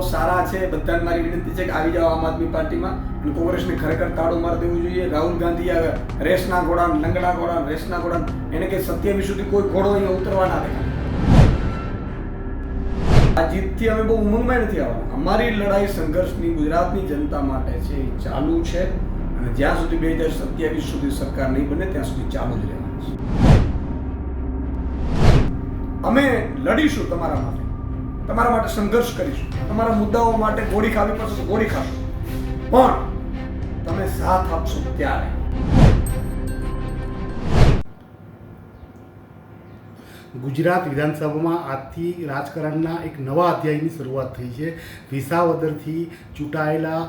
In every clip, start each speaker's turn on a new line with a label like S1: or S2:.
S1: મુદ્દાઓ સારા છે, બધાને મારી વિનંતી છે કે આવી જાઓ આમ આદમી પાર્ટીમાં. અને કોંગ્રેસને ખરેખર તાળું મારી દેવું જોઈએ. રાહુલ ગાંધી આવે, રેસના ઘોડા લંગડા ઘોડા રેસના ઘોડા એને કે સત્યાવીસ સુધી કોઈ ઘોડો અહીંયા ઉતરવા ના આ જીતથી અમે બહુ ઉમંગમાં નથી આવવાના. અમારી લડાઈ સંઘર્ષની ગુજરાતની જનતા માટે છે. એ ચાલુ છે. અને જ્યાં સુધી બે હજાર સત્યાવીસ સુધી સરકાર નહીં બને, ત્યાં સુધી ચાલુ જ રહેવાનું છે. અમે લડીશું તમારા માટે તમારા માટે સંઘર્ષ કરીશું. તમારા મુદ્દાઓ માટે ગોળી ખાવી પડશે તો ગોળી ખાશું. પણ તમે સાથ આપશો ત્યારે.
S2: ગુજરાત વિધાનસભામાં આજથી રાજકારણના એક નવા અધ્યાયની શરૂઆત થઈ છે. વિસાવદરથી ચૂંટાયેલા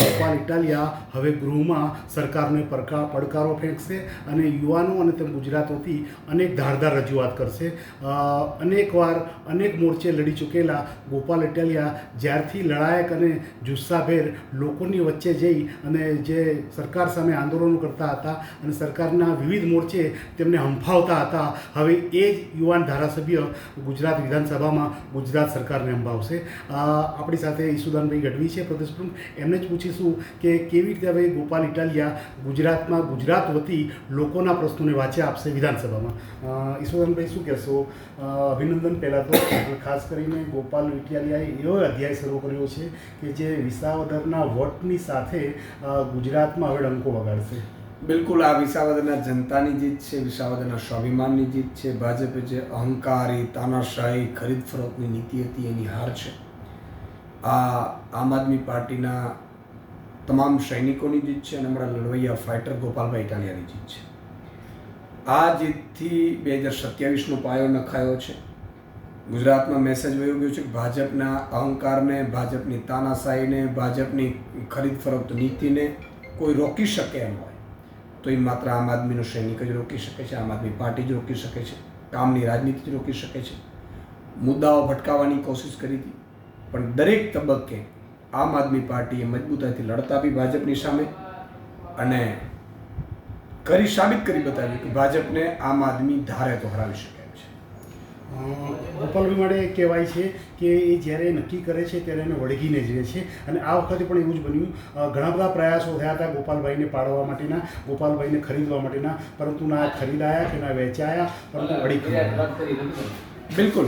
S2: ગોપાલ ઇટાલિયા હવે ગૃહમાં સરકારને પડકા, પડકારો ફેંકશે અને યુવાનો અને તેમ ગુજરાતોથી અનેક ધારદાર રજૂઆત કરશે. અનેકવાર અનેક મોરચે લડી ચૂકેલા ગોપાલ ઇટાલિયા જ્યારથી લડાયક અને જુસ્સાભેર લોકોની વચ્ચે જઈ અને જે સરકાર સામે આંદોલનો કરતા હતા અને સરકારના વિવિધ મોરચે તેમને હંફાવતા હતા, હવે એ યુવાન ધારાસભ્ય ગુજરાત વિધાનસભામાં ગુજરાત સરકારને અંબાવશે. આપણી સાથે ઈસુદાનભાઈ ગઢવી છે, પ્રદેશ પ્રમુખ. એમને જ પૂછીશું કે કેવી રીતે હવે ગોપાલ ઇટાલિયા ગુજરાતમાં ગુજરાત વતી લોકોના પ્રશ્નોને વાંચ્યા આપશે વિધાનસભામાં. ઈસુદાનભાઈ, શું કહેશો? અભિનંદન પહેલાં તો ખાસ કરીને ગોપાલ ઇટાલિયાએ એવો અધ્યાય શરૂ કર્યો છે કે જે વિસાવદરના વોટની સાથે ગુજરાતમાં હવે ડંકો વગાડશે.
S1: બિલકુલ આ વિસાવદરના જનતાની જીત છે, વિસાવદરના સ્વાભિમાનની જીત છે, ભાજપે જે અહંકારી, તાનાશાહી, ખરીદ ફરોખની નીતિ હતી એની હાર છે. આ આમ આદમી પાર્ટીના તમામ સૈનિકોની જીત છે અને અમારા લડવૈયા ફાઇટર ગોપાલભાઈ ઇટાલિયાની જીત છે. આ જીતથી બે હજાર સત્યાવીસનો પાયો નખાયો છે. ગુજરાતમાં મેસેજ વયો ગયો છે કે ભાજપના અહંકારને, ભાજપની તાનાશાહીને, ભાજપની ખરીદ ફરોખ્ત નીતિને કોઈ રોકી શકે એમ હોય. તો એ માત્ર આમ આદમીનો સૈનિક જ રોકી શકે છે, આમ આદમી પાર્ટી જ રોકી શકે છે, કામની રાજનીતિ જ રોકી શકે છે. મુદ્દાઓ ભટકાવવાની કોશિશ કરી હતી, પણ દરેક તબક્કે આમ આદમી પાર્ટીએ મજબૂતાઈથી લડતા બી ભાજપની સામે અને કરી સાબિત કરી બતાવ્યું કે ભાજપને આમ આદમી ધારે તો હરાવી શકે.
S2: ગોપાલભાઈ માટે કહેવાય છે કે એ જ્યારે નક્કી કરે છે ત્યારે એને વળગીને જ રહે છે. અને આ વખતે પણ એવું જ બન્યું. ઘણા બધા પ્રયાસો થયા હતા ગોપાલભાઈને પાડવા માટેના, ગોપાલભાઈને ખરીદવા માટેના. પરંતુ ના ખરીદાયા કે ના વેચાયા, પરંતુ વળી.
S1: બિલકુલ.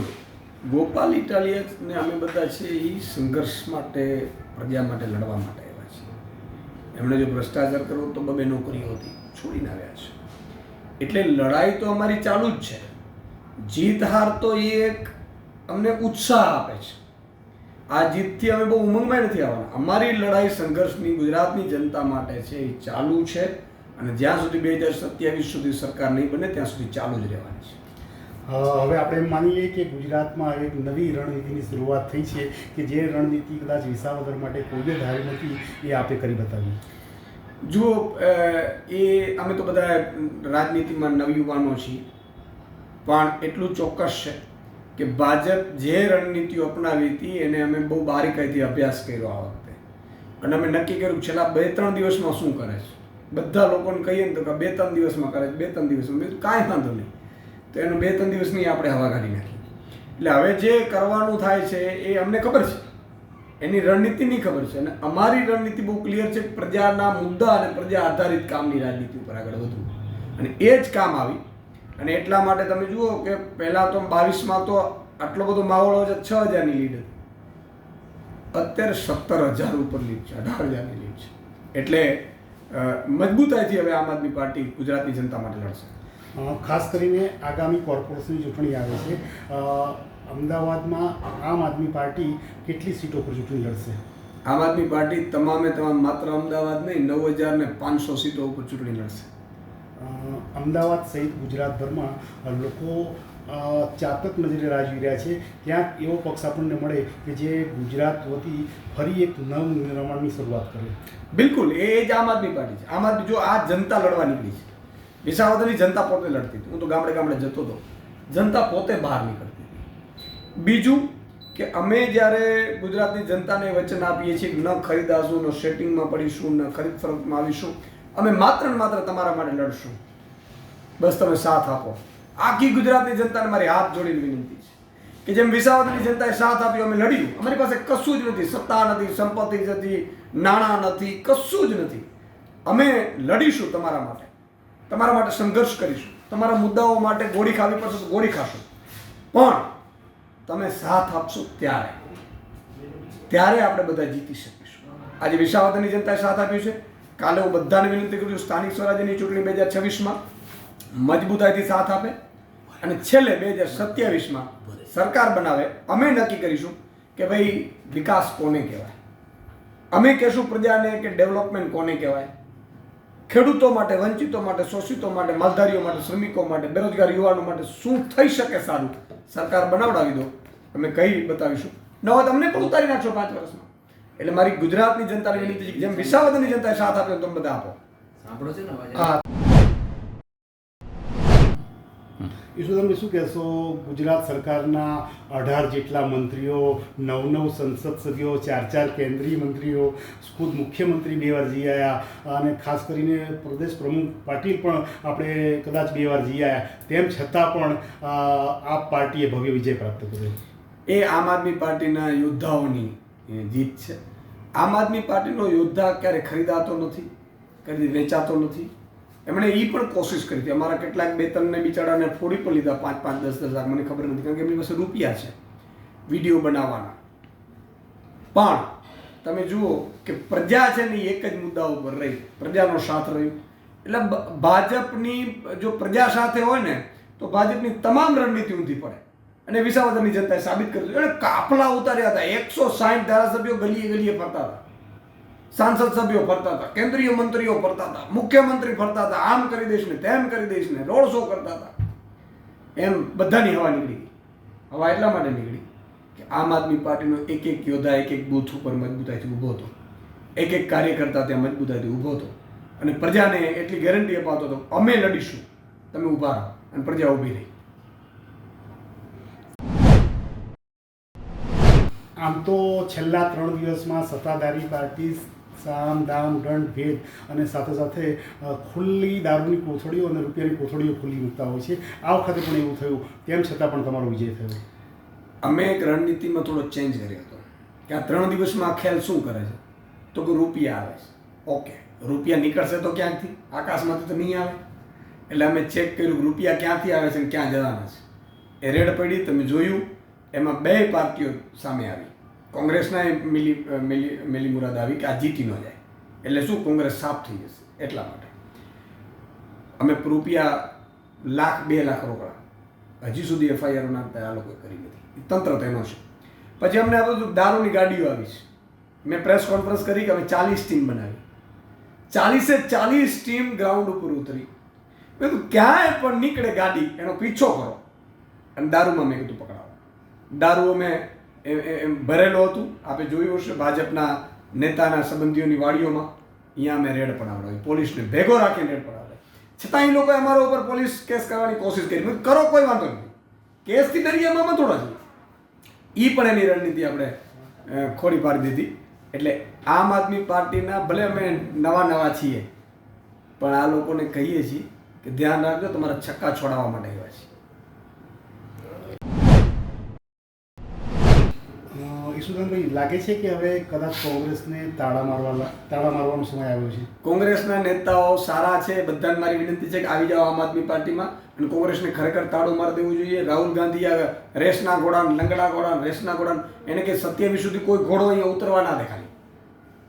S1: ગોપાલ ઇટાલિયન્સને અમે બધા છે એ સંઘર્ષ માટે, પ્રજા માટે લડવા માટે આવ્યા છે. એમણે જો ભ્રષ્ટાચાર કરવો તો બબે નોકરીઓ હતી. છોડીને આવ્યા છે. એટલે લડાઈ તો અમારી ચાલુ જ છે. જીત હાર તો એ એક અમને ઉત્સાહ આપે છે. આ જીતથી અમે બહુ ઉમંગમાં નથી આવવાના. અમારી લડાઈ સંઘર્ષની ગુજરાતની જનતા માટે છે એ ચાલુ છે અને જ્યાં સુધી બે હજાર સત્યાવીસ સુધી સરકાર નહીં બને ત્યાં સુધી ચાલુ જ રહેવાની છે.
S2: હવે આપણે એમ માનીએ કે ગુજરાતમાં એક નવી રણનીતિની શરૂઆત થઈ છે કે જે રણનીતિ કદાચ વિસાવદર માટે કોઈએ ધારી નથી એ આપે કરી બતાવી
S1: જુઓ એ અમે તો બધા રાજનીતિમાં નવયુવાનો છીએ. પણ એટલું ચોક્કસ છે કે ભાજપ જે રણનીતિઓ અપનાવી હતી એને અમે બહુ બારીકાઈથી અભ્યાસ કર્યો આ વખતે. અને અમે નક્કી કર્યું છેલ્લા બે ત્રણ દિવસમાં શું કરે છે? બધા લોકોને કહીએ ને તો કે બે ત્રણ દિવસમાં કરે છે બે ત્રણ દિવસમાં બીજું કાંઈ વાંધો નહીં. તો એનું બે ત્રણ દિવસની આપણે હવા કાઢી નાખી. એટલે હવે જે કરવાનું થાય છે એ અમને ખબર છે. એની રણનીતિની ખબર છે. અને અમારી રણનીતિ બહુ ક્લિયર છે પ્રજાના મુદ્દા અને પ્રજા આધારિત કામની રાજનીતિ ઉપર આગળ વધવું. અને એ જ કામ આવી અને એટલા માટે તમે જુઓ કે પહેલાં તો બાવીસમાં તો આટલો બધો માહોલ હોય છે છ હજારની લીડ. અત્યારે સત્તર હજાર ઉપર લીડ છે અઢાર હજારની લીડ છે. એટલે મજબૂતાઈથી હવે આમ આદમી પાર્ટી ગુજરાતની જનતા માટે લડશે.
S2: ખાસ કરીને આગામી કોર્પોરેશનની ચૂંટણી આવે છે. અમદાવાદમાં આમ આદમી પાર્ટી કેટલી સીટો પર ચૂંટણી લડશે?
S1: આમ આદમી પાર્ટી તમામે તમામ માત્ર અમદાવાદ નહીં નવ હજાર ને પાંચસો સીટો ઉપર ચૂંટણી લડશે.
S2: અમદાવાદ સહિત ગુજરાતભરમાં લોકો ચાતક નજરે રાહ રહ્યા છે. ક્યાંક એવો પક્ષ આપણને મળે કે જે ગુજરાત વતી ફરી એક નવ નિર્માણની શરૂઆત કરે.
S1: બિલકુલ, એ જ આમ આદમી પાર્ટી છે. આમ આદમી જો આ જનતા લડવા નીકળી છે. વિસાવદરની જનતા પોતે લડતી હતી. હું તો ગામડે ગામડે જતો હતો. જનતા પોતે બહાર નીકળતી બીજું કે અમે જ્યારે ગુજરાતની જનતાને વચન આપીએ છીએ ન ખરીદાશું, ન સેટિંગમાં પડીશું, ન ખરીદ ફરોખમાં આવીશું અમે માત્ર ને માત્ર તમારા માટે લડશું. બસ તમે સાથ આપો. આખી ગુજરાતની જનતાને મારી હાથ જોડીને વિનંતી છે કે જેમ વિસાવદરની જનતાએ સાથ આપ્યો, અમે લડ્યું. અમારી પાસે કશું જ નથી. સત્તા નથી, સંપત્તિ નથી, નાણાં નથી, કશું જ નથી. અમે લડીશું તમારા માટે. તમારા માટે સંઘર્ષ કરીશું. તમારા મુદ્દાઓ માટે ગોળી ખાવી પડશે તો ગોળી ખાશું. પણ તમે સાથ આપશો ત્યારે. ત્યારે આપણે બધા જીતી શકીશું. આજે વિસાવદરની જનતાએ સાથ આપ્યું છે. કાલે હું બધાને વિનંતી કરું છું સ્થાનિક સ્વરાજ્યની ચૂંટણી બે હજાર છવ્વીસમાં મજબૂતાઈથી સાથ આપે. અને છેલ્લે બે હજાર સત્યાવીસમાં સરકાર બનાવે. અમે નક્કી કરીશું કે ભાઈ વિકાસ કોને કહેવાય? અમે કહેશું પ્રજાને કે ડેવલપમેન્ટ કોને કહેવાય? ખેડૂતો માટે વંચિતો માટે શોષિતો માટે માલધારીઓ માટે શ્રમિકો માટે બેરોજગાર યુવાનો માટે શું થઈ શકે સારું? સરકાર બનાવડાવી દો. અમે કહી બતાવીશું. નવા તમને પણ ઉતારી નાખશો પાંચ વર્ષમાં. એટલે મારી ગુજરાતની જનતાને વિનંતી જેમ વિસાવદરની જનતાએ સાથ આપ્યો તમે બધા આપો.
S3: સાંભળો છે ને
S2: હા. ઈશુદાનભાઈ શું કહેશો? ગુજરાત સરકારના અઢાર જેટલા મંત્રીઓ નવ નવ સંસદ સભ્યો ચાર ચાર કેન્દ્રીય મંત્રીઓ ખુદ મુખ્યમંત્રી બે વાર જઈ આવ્યા અને ખાસ કરીને પ્રદેશ પ્રમુખ પાટીલ પણ આપણે કદાચ બે વાર જઈ આવ્યા તેમ છતાં પણ આ પાર્ટીએ ભવ્ય વિજય પ્રાપ્ત કર્યો.
S1: એ આમ આદમી પાર્ટીના યોદ્ધાઓની જીત છે. આમ આદમી પાર્ટીનો યોદ્ધા ક્યારે ખરીદાતો નથી કદી વેચાતો નથી. એમણે એ પણ કોશિશ કરી હતી. અમારા કેટલાક બે ત્રણને બિચારાને ફોડી પણ લીધા પાંચ પાંચ, દસ દસ મને ખબર નથી, કારણ કે એમની પાસે રૂપિયા છે, વીડિયો બનાવવાના. પણ તમે જુઓ કે પ્રજા છે ને એક જ મુદ્દા ઉપર રહી. પ્રજાનો સાથ રહ્યો. એટલે ભાજપની જો પ્રજા સાથે હોય ને, તો ભાજપની તમામ રણનીતિ ઊંધી પડે. અને વિસાવદરની જનતાએ સાબિત કર્યું એટલે કાફલા ઉતાર્યા હતા. એકસો સાઠ ધારાસભ્યો ગલીએ ગલીએ ફરતા હતા. સાંસદ સભ્યો ફરતા હતા. કેન્દ્રીય મંત્રીઓ ફરતા હતા. મુખ્યમંત્રી ફરતા હતા. આમ કરી દઈશ ને તેમ કરી દઈશ ને રોડ શો કરતા હતા. એમ બધાની હવા નીકળી હવા એટલા માટે નીકળી કે આમ આદમી પાર્ટીનો એક એક યોદ્ધા, એક એક બૂથ ઉપર મજબૂતાઈથી ઊભો હતો. એક એક કાર્યકર્તા ત્યાં મજબૂતાઈથી ઊભો હતો. અને પ્રજાને એટલી ગેરંટી અપાતો હતો, અમે લડીશું. તમે ઊભા અને પ્રજા ઊભી રહી.
S2: આમ તો છેલ્લા ત્રણ દિવસમાં સત્તાધારી પાર્ટી, સામ, દામ, દંડ, ભેદ અને સાથે સાથે ખુલ્લી દારૂની કોથળીઓ અને રૂપિયાની કોથળીઓ ખુલ્લી મૂકતા હોય છે. આ વખતે પણ એવું થયું. તેમ છતાં પણ તમારો વિજય થયો.
S1: અમે એક રણનીતિમાં થોડો ચેન્જ કર્યો હતો. કે આ ત્રણ દિવસમાં આ ખેલ શું કરે છે? તો કે રૂપિયા આવે છે. ઓકે રૂપિયા નીકળશે તો ક્યાંકથી? આકાશમાંથી તો નહીં આવે. એટલે અમે ચેક કર્યું રૂપિયા ક્યાંથી આવે છે ક્યાં જવાના છે. એ રેડ પડી, તમે જોયું. એમાં બે પાર્ટીઓ સામે આવી. કોંગ્રેસના મિલી મિલી મિલી મુરાદ આવી કે આ જીતી ન જાય. એટલે શું કોંગ્રેસ સાફ થઈ જશે? એટલા માટે. અમે રૂપિયા લાખ, બે લાખ રોકડા. હજી સુધી એફઆઈઆર આ લોકોએ કરી નથી. તંત્ર તેનો છે. પછી અમને આ બધું દારૂની ગાડીઓ આવી છે. મેં પ્રેસ કોન્ફરન્સ કરી કે અમે ચાલીસ ટીમ બનાવી. ચાલીસે ચાલીસ ટીમ ગ્રાઉન્ડ ઉપર ઉતરી. મેં કીધું, ક્યાંય પણ નીકળે ગાડી, એનો પીછો કરો. અને દારૂમાં મેં કીધું, પકડાવો. દારૂ અમે એમ ભરેલું હતું. આપણે જોયું હશે ભાજપના નેતાના સંબંધીઓની વાડીઓમાં. અહીંયા અમે રેડ પડાવડાવી પોલીસને ભેગો રાખીને રેડ પડાવડાવી છતાં એ લોકોએ અમારા ઉપર પોલીસ કેસ કરવાની કોશિશ કરી. કરો કોઈ વાંધો નહીં. કેસથી ડરીએ એમાં થોડા જોઈએ. એ પણ એની રણનીતિ આપણે ખોડી પાડી દીધી. એટલે આમ આદમી પાર્ટીના ભલે અમે નવા નવા છીએ, પણ આ લોકોને કહીએ છીએ કે ધ્યાન રાખજો, તમારા છક્કા છોડાવવા માટે આવ્યા છે
S2: ઈશુદાનભાઈ લાગે છે કે હવે કદાચ કોંગ્રેસને તાળા મારવા તાળા મારવાનો સમય આવ્યો છે?
S1: કોંગ્રેસના નેતાઓ સારા છે, બધાને મારી વિનંતી છે કે આવી જાઓ આમ આદમી પાર્ટીમાં અને કોંગ્રેસને ખરેખર તાળું મારી દેવું જોઈએ. રાહુલ ગાંધી આવે, રેસના ઘોડા લંગડા ઘોડા રેસના ઘોડા એને કે સત્યાવીસ સુધી કોઈ ઘોડો અહીંયા ઉતરવા ના દે ખાલી.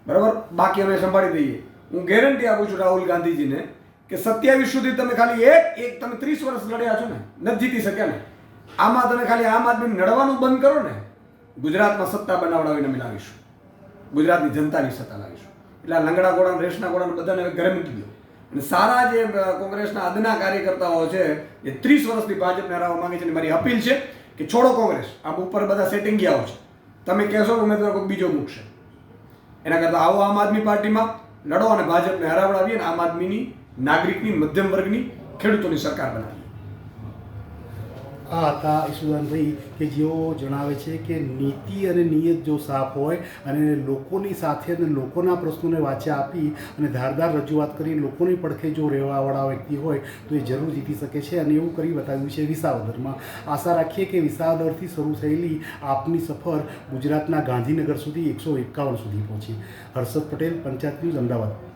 S1: બરાબર? બાકી અમે સંભાળી દઈએ. હું ગેરંટી આપું છું રાહુલ ગાંધીજીને કે સત્યાવીસ સુધી તમે ખાલી એક એક તમે ત્રીસ વર્ષ લડ્યા છો ને, નથી જીતી શક્યા ને. આમાં તમે ખાલી આમ આદમી નડવાનું બંધ કરો ને. ગુજરાતમાં સત્તા બનાવડાવીને અમે લાવીશું. ગુજરાતની જનતાની સત્તા લાવીશું. એટલે લંગડા ઘોડા રેસના ઘોડા બધાને ઘરે મૂકી દો. અને સારા જે કોંગ્રેસના અદના કાર્યકર્તાઓ છે, એ ત્રીસ વર્ષથી ભાજપને હરાવવા માંગે છે અને મારી અપીલ છે કે છોડો કોંગ્રેસ. આમ ઉપર બધા સેટિંગ ગયા છે. તમે કહેશો ઉમેદવાર કોઈ બીજો મૂકશે. એના કરતાં આવો આમ આદમી પાર્ટીમાં લડો અને ભાજપને હરાવડાવીએ અને આમ આદમીની, નાગરિકની, મધ્યમ વર્ગની ખેડૂતોની સરકાર બનાવીએ.
S2: આ હતા ઈશુદાનભાઈ કે જેઓ જણાવે છે કે નીતિ અને નિયત જો સાફ હોય અને લોકોની સાથે અને લોકોના પ્રશ્નોને વાંચ્યા આપી અને ધારદાર રજૂઆત કરી, લોકોની પડખે જો રહેવાવાળા વ્યક્તિ હોય, તો એ જરૂર જીતી શકે છે અને એવું કરી બતાવ્યું છે વિસાવદરમાં. આશા રાખીએ કે વિસાવદરથી શરૂ થયેલી આપની સફર ગુજરાતના ગાંધીનગર સુધી એકસો એકાવન સુધી પહોંચી. હર્ષદ પટેલ, પંચાયત ન્યૂઝ, અમદાવાદ.